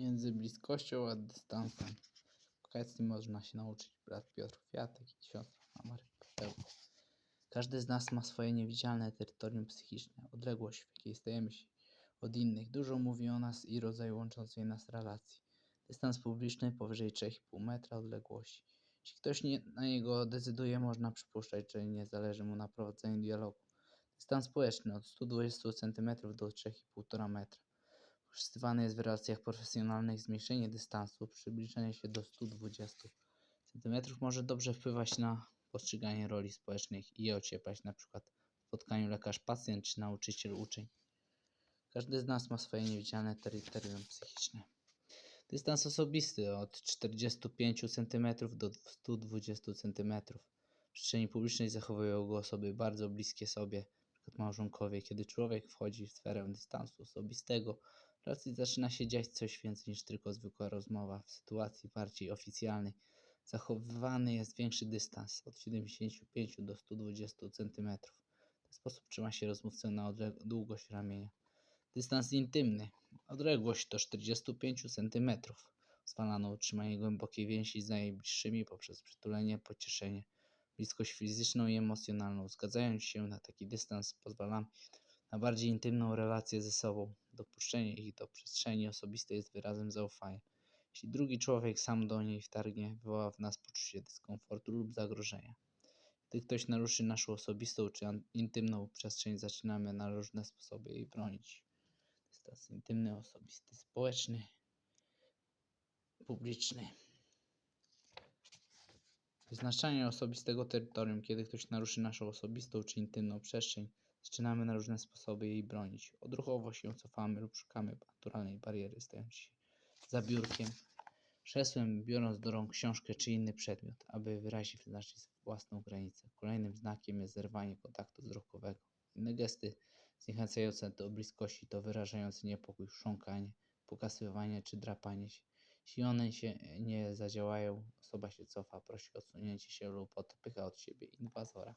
Między bliskością a dystansem. Kwestii można się nauczyć brat Piotr Kwiatek i siostra Maryka Pełko. Każdy z nas ma swoje niewidzialne terytorium psychiczne, odległość, w jakiej stajemy się od innych. Dużo mówi o nas i rodzaju łączącej nas relacji. Dystans publiczny powyżej 3,5 metra odległości. Jeśli ktoś nie, na niego decyduje, można przypuszczać, że nie zależy mu na prowadzeniu dialogu. Dystans społeczny od 120 cm do 3,5 metra. Wykorzystywany jest w relacjach profesjonalnych zmniejszenie dystansu, przybliżenie się do 120 cm może dobrze wpływać na postrzeganie roli społecznych i je ocieplać, np. w spotkaniu lekarz-pacjent czy nauczyciel-uczeń. Każdy z nas ma swoje niewidzialne terytorium psychiczne. Dystans osobisty od 45 cm do 120 cm. W przestrzeni publicznej zachowują go osoby bardzo bliskie sobie, np. małżonkowie. Kiedy człowiek wchodzi w sferę dystansu osobistego, w relacji zaczyna się dziać coś więcej niż tylko zwykła rozmowa. W sytuacji bardziej oficjalnej zachowywany jest większy dystans od 75 do 120 cm. W ten sposób trzyma się rozmówcę na długość ramienia. Dystans intymny. Odległość do 45 cm. Pozwala na utrzymanie głębokiej więzi z najbliższymi poprzez przytulenie, pocieszenie, bliskość fizyczną i emocjonalną. Zgadzając się na taki dystans, pozwalamy na bardziej intymną relację ze sobą. Dopuszczenie ich do przestrzeni osobistej jest wyrazem zaufania. Jeśli drugi człowiek sam do niej wtargnie, wywoła w nas poczucie dyskomfortu lub zagrożenia. Gdy ktoś naruszy naszą osobistą czy intymną przestrzeń, zaczynamy na różne sposoby jej bronić. Dystans intymny, osobisty, społeczny, publiczny. Wyznaczanie osobistego terytorium, kiedy ktoś naruszy naszą osobistą czy intymną przestrzeń, zaczynamy na różne sposoby jej bronić. Odruchowo się cofamy lub szukamy naturalnej bariery, stając się za biurkiem, krzesłem, biorąc do rąk książkę czy inny przedmiot, aby wyraźnie wyznaczyć własną granicę. Kolejnym znakiem jest zerwanie kontaktu wzrokowego. Inne gesty zniechęcające do bliskości to wyrażające niepokój, chrząkanie, pokazywanie czy drapanie się. Jeśli one się nie zadziałają, osoba się cofa, prosi o odsunięcie się lub odpycha od siebie inwazora.